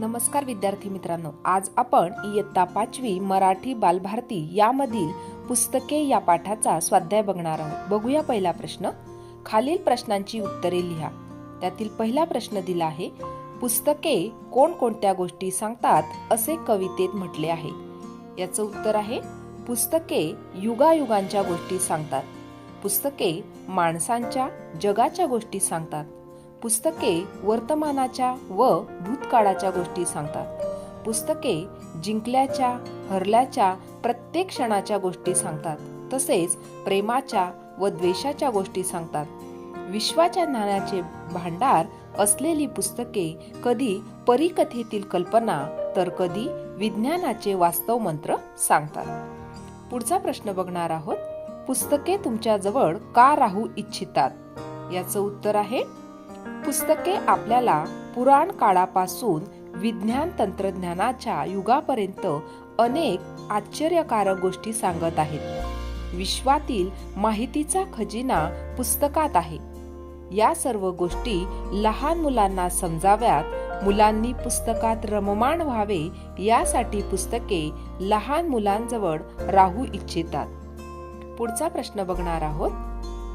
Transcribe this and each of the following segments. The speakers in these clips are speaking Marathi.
नमस्कार विद्यार्थी मित्रांनो आज आपण इयत्ता पाचवी मराठी बालभारती यामधील पुस्तके या पाठाचा स्वाध्याय बघणार आहोत. बघूया पहिला प्रश्न. खालील प्रश्नांची उत्तरे लिहा. त्यातील पहिला प्रश्न दिला आहे पुस्तके कोणकोणत्या गोष्टी सांगतात असे कवितेत म्हटले आहे. याचं उत्तर आहे पुस्तके युगायुगांच्या गोष्टी सांगतात. पुस्तके माणसांच्या जगाच्या गोष्टी सांगतात. पुस्तके वर्तमानाच्या व भूतकाळाच्या गोष्टी सांगतात. पुस्तके जिंकल्याच्या हरल्याच्या प्रत्येक क्षणाच्या गोष्टी सांगतात. तसेच प्रेमाच्या व द्वेषाच्या गोष्टी सांगतात. विश्वाच्या ज्ञानाचे भांडार असलेली पुस्तके कधी परिकथेतील कल्पना तर कधी विज्ञानाचे वास्तव मंत्र सांगतात. पुढचा प्रश्न बघणार आहोत पुस्तके तुमच्याजवळ का राहू इच्छितात? याचं उत्तर आहे पुस्तके आपल्याला पुराण काळापासून विज्ञान तंत्रज्ञानाच्या युगापर्यंत अनेक आश्चर्यकारक गोष्टी सांगत आहेत. विश्वातील माहितीचा खजिना पुस्तकात आहे. या सर्व गोष्टी लहान मुलांना समजाव्यात मुलांनी पुस्तकात रममाण व्हावे यासाठी पुस्तके लहान मुलांजवळ राहू इच्छितात. पुढचा प्रश्न बघणार आहोत.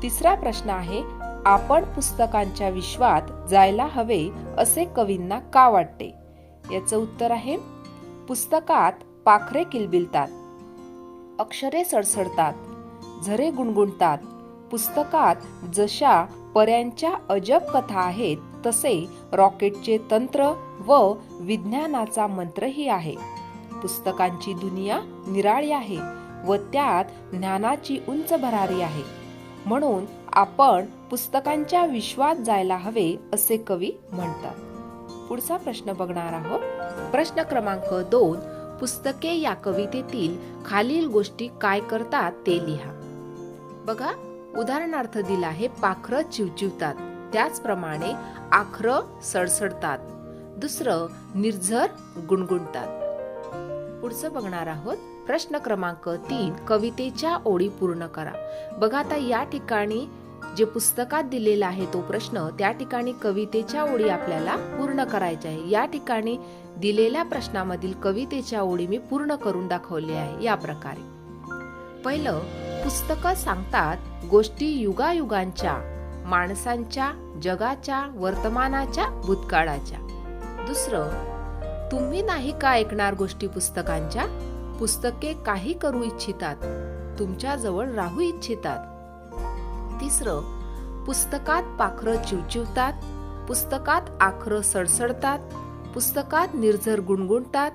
तिसरा प्रश्न आहे आपण पुस्तकांच्या विश्वात जायला हवे असे कवींना का वाटते? याचं उत्तर आहे पुस्तकात पाखरे किलबिलतात अक्षरे सडसडतात झरे गुणगुणतात. पुस्तकात जशा पर्यांच्या अजब कथा आहेत तसे रॉकेटचे तंत्र व विज्ञानाचा मंत्रही आहे. पुस्तकांची दुनिया निराळी आहे व त्यात ज्ञानाची उंच भरारी आहे. म्हणून आपण पुस्तकांच्या विश्वात जायला हवे असे कवी म्हणतात. पुढचा प्रश्न बघणार आहोत. प्रश्न क्रमांक दोन पुस्तके या कवितेतील खालील गोष्टी काय करतात ते लिहा. बघा उदाहरणार्थ दिला आहे पाखरं चिवचिवतात. त्याचप्रमाणे आखरं सडसडतात. दुसरं निर्झर गुणगुणतात. पुढचं बघणार आहोत. प्रश्न क्रमांक तीन कवितेच्या ओळी पूर्ण करा. बघा आता या ठिकाणी जे पुस्तकात दिलेला आहे तो प्रश्न त्या ठिकाणी कवितेच्या ओळी आपल्याला पूर्ण करायच्या आहे. या ठिकाणी दिलेल्या प्रश्नामधील कवितेच्या ओळी मी पूर्ण करून दाखवली आहे. या प्रकारे. पहिलं पुस्तकं सांगतात गोष्टी युगायुगांच्या माणसांच्या जगाच्या वर्तमानाच्या भूतकाळाच्या. दुसरं तुम्ही नाही का ऐकणार गोष्टी पुस्तकांच्या? पुस्तके काही करू इच्छितात तुमच्या जवळ राहू इच्छितात. तिसरं पुस्तकात पाखरं चिवचिवतात पुस्तकात आखरं सडसडतात पुस्तकात निर्झर गुणगुणतात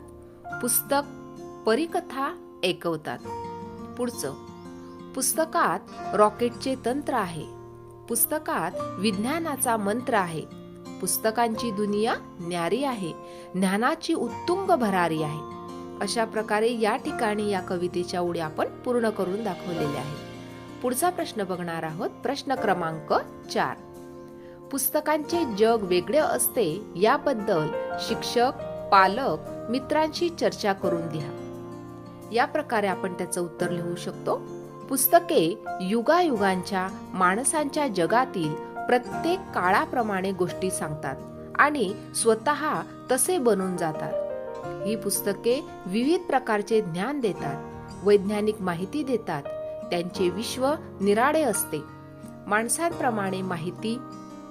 पुस्तक परिकथा ऐकवतात. पुढचं पुस्तकात रॉकेटचे तंत्र आहे पुस्तकात विज्ञानाचा मंत्र आहे पुस्तकांची दुनिया न्यारी आहे ज्ञानाची उत्तुंग भरारी आहे. अशा प्रकारे या ठिकाणी या कवितेच्या ओळी आपण पूर्ण करून दाखवलेल्या आहेत. पुढचा प्रश्न बघणार आहोत. प्रश्न क्रमांक चार. पुस्तकांचे जग वेगळे असते याबद्दल शिक्षक पालक मित्रांशी चर्चा करून लिहा या प्रकारे आपण त्याचं उत्तर लिहू शकतो. पुस्तके युगायुगांच्या माणसांच्या जगातील प्रत्येक काळाप्रमाणे गोष्टी सांगतात आणि स्वतः तसे बनून जातात. ही पुस्तके विविध प्रकारचे ज्ञान देतात वैज्ञानिक माहिती देतात त्यांचे विश्व निराळे असते. माणसांप्रमाणे माहिती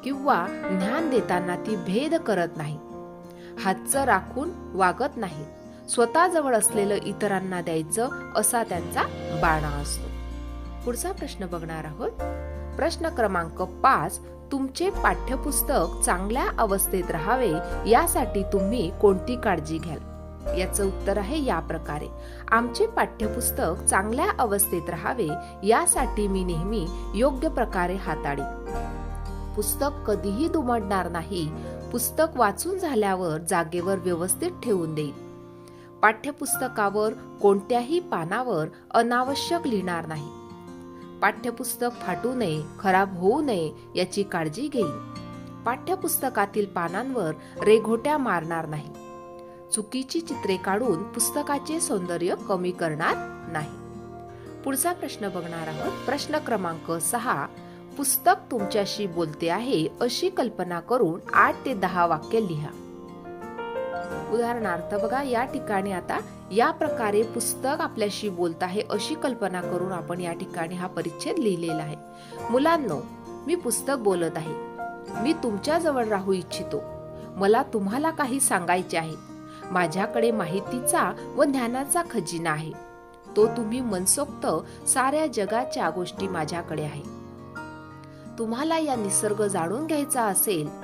किंवा ज्ञान देताना ती भेद करत नाही. हातचं राखून वागत नाही. स्वतःजवळ असलेलं इतरांना द्यायचं असा त्यांचा बाणा असतो. पुढचा प्रश्न बघणार आहोत. प्रश्न क्रमांक पाच तुमचे पाठ्यपुस्तक चांगल्या अवस्थेत राहावे यासाठी तुम्ही कोणती काळजी घ्याल? याचं उत्तर आहे या प्रकारे. आमचे पाठ्यपुस्तक चांगल्या अवस्थेत राहावे यासाठी मी नेहमी योग्य प्रकारे हाताळी. पुस्तक कधीही दुमडणार नाही. पुस्तक वाचून झाल्यावर जागेवर व्यवस्थित ठेवून देईल पाठ्यपुस्तकावर कोणत्याही पानावर अनावश्यक लिहिणार नाही. पाठ्यपुस्तक फाटू नये खराब होऊ नये याची काळजी घेईल पाठ्यपुस्तकातील पानांवर रेघोट्या मारणार नाही. चुकीची चित्रे काढून पुस्तकाचे सौंदर्य कमी करणार नाही. पुढचा प्रश्न बघणार आहोत. प्रश्न क्रमांक सहा पुस्तक तुमच्याशी बोलते आहे अशी कल्पना करून आठ ते दहा वाक्य लिहा. उदाहरणार्थ बघा या ठिकाणी आता या प्रकारे पुस्तक आपल्याशी बोलत आहे अशी कल्पना करून आपण या ठिकाणी हा परिच्छेद लिहिलेला आहे. मुलांनो मी पुस्तक बोलत आहे. मी तुमच्या जवळ राहू इच्छितो. मला तुम्हाला काही सांगायचे आहे. माझ्याकडे माहितीचा व ज्ञानाचा खजिना आहे. तो तुम्ही मनसोक्त साऱ्या जगाच्या गोष्टी माझ्याकडे आहे. तुम्हाला या निसर्ग जाणून घ्यायचा असेल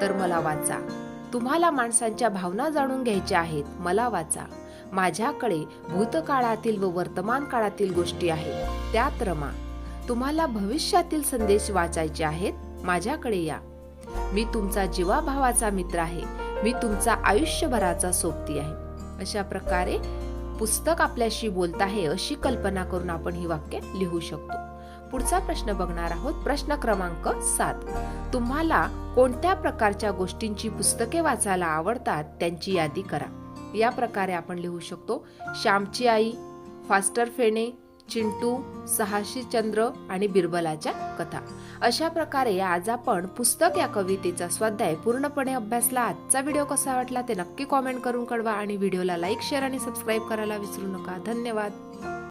तर मला वाचा. तुम्हाला माणसांच्या भावना जाणून घ्यायच्या आहेत मला वाचा. माझ्याकडे भूतकाळातील व वर्तमान काळातील गोष्टी आहेत त्यात रमा. तुम्हाला भविष्यातील संदेश वाचायचे आहेत माझ्याकडे या. मी तुमचा जीवाभावाचा मित्र आहे. मी तुमचा आयुष्यभराचा सोबती आहे. अशा प्रकारे पुस्तक आपल्याशी बोलत आहे अशी कल्पना करून आपण ही वाक्य लिहू शकतो. पुढचा प्रश्न बघणार आहोत. प्रश्न क्रमांक सात. तुम्हाला कोणत्या प्रकारच्या गोष्टींची पुस्तके वाचायला आवडतात त्यांची यादी करा. या प्रकारे आपण लिहू शकतो. श्यामची आई फास्टर फेणे चिंटू सहाशी चंद्र आणि बिरबलाच्या कथा. अशा प्रकारे आज आपण पुस्तक या कवितेचा स्वाध्याय पूर्णपणे अभ्यासला. आजचा व्हिडिओ कसा वाटला ते नक्की कॉमेंट करून कळवा आणि व्हिडिओला लाईक शेअर आणि सबस्क्राईब करायला विसरू नका. धन्यवाद.